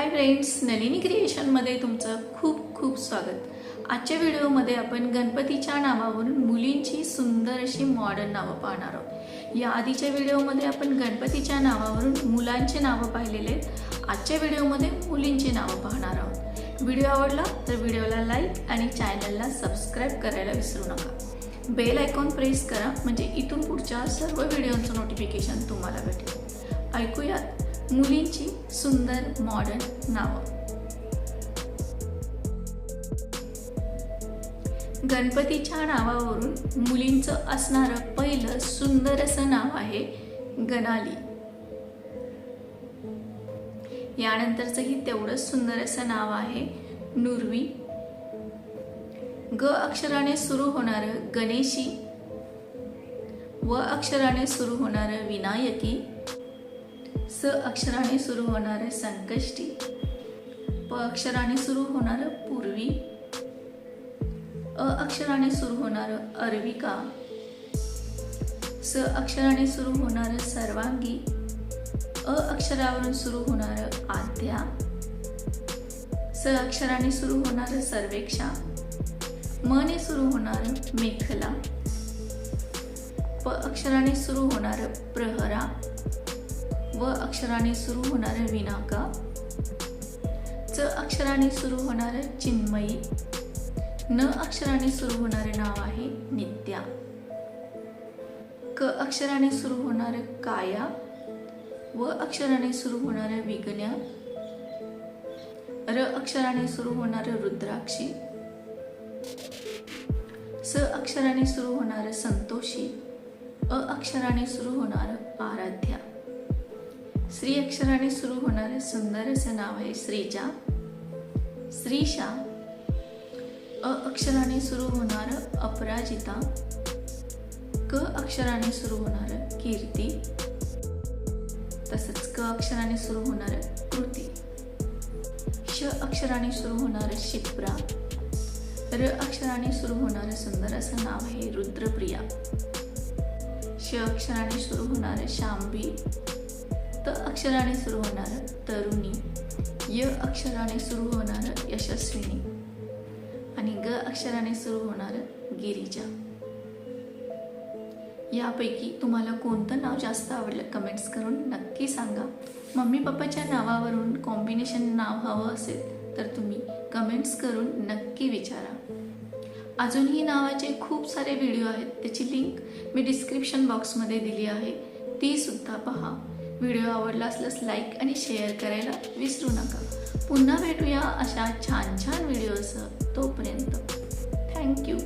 Hi friends Nalini क्रिएशनमध्ये तुमचं खूप खूप स्वागत. आजच्या व्हिडिओमध्ये आपण गणपतीच्या नावावरून मुलींची सुंदर अशी मॉडर्न नावं पाहणार आहोत. या आधीच्या व्हिडिओमध्ये आपण गणपतीच्या नावावरून मुलांचे नावं पाहिलेले आहेत. आजच्या व्हिडिओमध्ये मुलींची नावं पाहणार आहोत. व्हिडिओ आवडला तर व्हिडिओला लाईक आणि चॅनलला सबस्क्राईब करायला विसरू नका. बेल आयकॉन प्रेस करा म्हणजे इथून पुढच्या सर्व व्हिडिओचं नोटिफिकेशन तुम्हाला भेटेल. ऐकूयात. मुलींची सुंदर मॉडर्न नावं. गणपतीच्या नावावरून मुलींचं असणारं पहिलं सुंदर असं नाव आहे गणाली. यानंतरचंही तेवढंच सुंदर असं नाव आहे नुर्वी. ग अक्षराने सुरू होणारं गणेशी. व अक्षराने सुरू होणारं विनायकी. स अक्षराने सुरू होणारं संकष्टी. प अक्षराने सुरू होणारं पूर्वी. अ अक्षराने सुरू होणारं अर्विका. स अक्षराने सुरू होणारं सर्वांगी. अ अक्षरावरून सुरू होणारं आद्या. स अक्षराने सुरू होणारं सर्वेक्षा. मने सुरू होणारं मेखला. प अक्षराने सुरू होणारं प्रहरा. व अक्षराने सुरू होणारं विनाका. च अक्षराने सुरू होणारं चिन्मयी. न अक्षराने सुरू होणारे नाव आहे नित्या. क अक्षराने सुरू होणारं काया. व अक्षराने सुरू होणारं विगण्या र अक्षराने सुरू होणारं रुद्राक्षी. स अक्षराने सुरू होणारं संतोषी. अ अक्षराने सुरू होणारं आराध्या. श्री अक्षराने सुरू होणारं सुंदर असे नाव आहे श्रीजा श्रीशा अ अक्षराने सुरू होणारं अपराजिता क अक्षराने सुरू होणारं कीर्ती तसंच क अक्षराने सुरू होणारं कृती श अक्षराने सुरू होणारं शिप्रा र अक्षराने सुरू होणारं सुंदर असं नाव आहे रुद्रप्रिया श अक्षराने सुरू होणारं शांभी त अक्षराने सुरू होणारं तरुणी. य अक्षराने सुरू होणारं यशस्विनी. आणि ग अक्षराने सुरू होणारं गिरिजा. यापैकी तुम्हाला कोणतं नाव जास्त आवडलं? कमेंट्स करून नक्की सांगा. मम्मी पप्पाच्या नावावरून कॉम्बिनेशन नाव हवं असेल तर तुम्ही कमेंट्स करून नक्की विचारा. अजूनही नावाचे खूप सारे व्हिडिओ आहेत त्याची लिंक मी डिस्क्रिप्शन बॉक्समध्ये दिली आहे. ती सुद्धा पहा. व्हिडिओ आवडला असल्यास लाईक आणि शेअर करायला विसरू नका. पुन्हा भेटूया अशा छान छान व्हिडिओसह तोपर्यंत. थँक्यू.